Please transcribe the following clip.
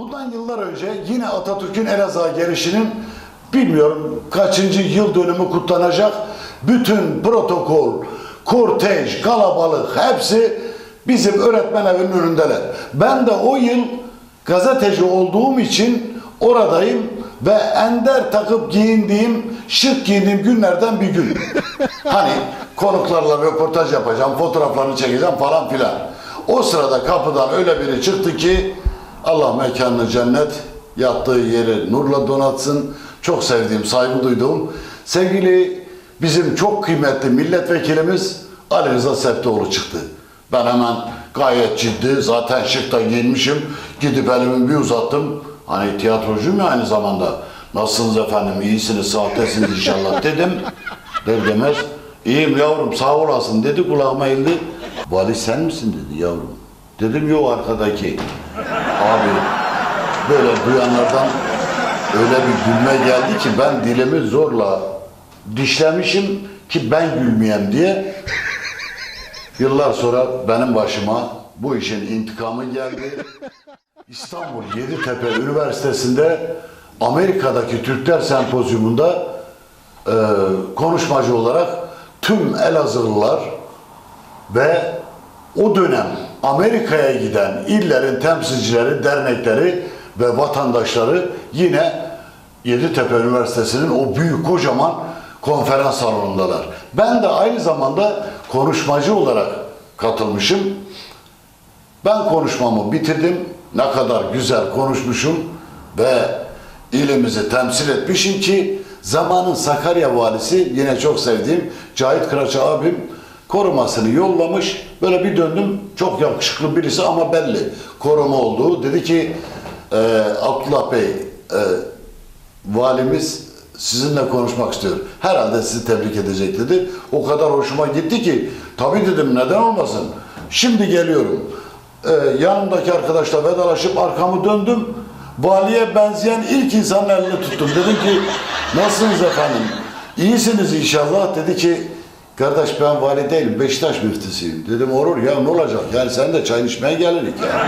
Bundan yıllar önce yine Atatürk'ün Elazığ'a gelişinin bilmiyorum kaçıncı yıl dönümü kutlanacak. Bütün protokol, kortej, kalabalık hepsi bizim öğretmen evinin önündeler. Ben de o yıl gazeteci olduğum için oradayım ve ender takıp giyindiğim, şık giyindiğim günlerden bir gün. Hani konuklarla röportaj yapacağım, fotoğraflarını çekeceğim falan filan. O sırada kapıdan öyle biri çıktı ki Allah mekanını cennet, yattığı yeri nurla donatsın. Çok sevdiğim, saygı duyduğum sevgili bizim çok kıymetli milletvekilimiz Ali Rıza Septoğlu çıktı. Ben hemen gayet ciddi, zaten şık da giyinmişim. Gidip elimi bir uzattım. Hani tiyatrocuyum ya aynı zamanda. Nasılsınız efendim, iyisiniz, saattesiniz inşallah dedim. Der demez, iyiyim yavrum sağ olasın dedi kulağıma eğildi. Vali sen misin dedi yavrum. Dedim yok arkadaki. Abi böyle duyanlardan öyle bir gülme geldi ki ben dilimi zorla dişlemişim ki ben gülmeyeyim diye. Yıllar sonra benim başıma bu işin intikamı geldi. İstanbul Yeditepe Üniversitesi'nde Amerika'daki Türkler Sempozyumunda e, konuşmacı olarak tüm Elazığlılar ve o dönem Amerika'ya giden illerin temsilcileri, dernekleri ve vatandaşları yine Yeditepe Üniversitesi'nin o büyük kocaman konferans salonundalar. Ben de aynı zamanda konuşmacı olarak katılmışım. Ben konuşmamı bitirdim. Ne kadar güzel konuşmuşum ve ilimizi temsil etmişim ki zamanın Sakarya valisi yine çok sevdiğim Cahit Kıraç abim korumasını yollamış. Böyle bir döndüm çok yakışıklı birisi ama belli koruma olduğu. Dedi ki e, Abdullah Bey e, valimiz sizinle konuşmak istiyor. Herhalde sizi tebrik edecek dedi. O kadar hoşuma gitti ki tabii dedim neden olmasın. Şimdi geliyorum. Ee, yanımdaki arkadaşla vedalaşıp arkamı döndüm. Valiye benzeyen ilk insanın elini tuttum. Dedim ki nasılsınız efendim? İyisiniz inşallah. Dedi ki kardeş ben vali değilim Beşiktaş müftüsüyüm. Dedim olur ya ne olacak? Yani sen de çay içmeye gelirik ya.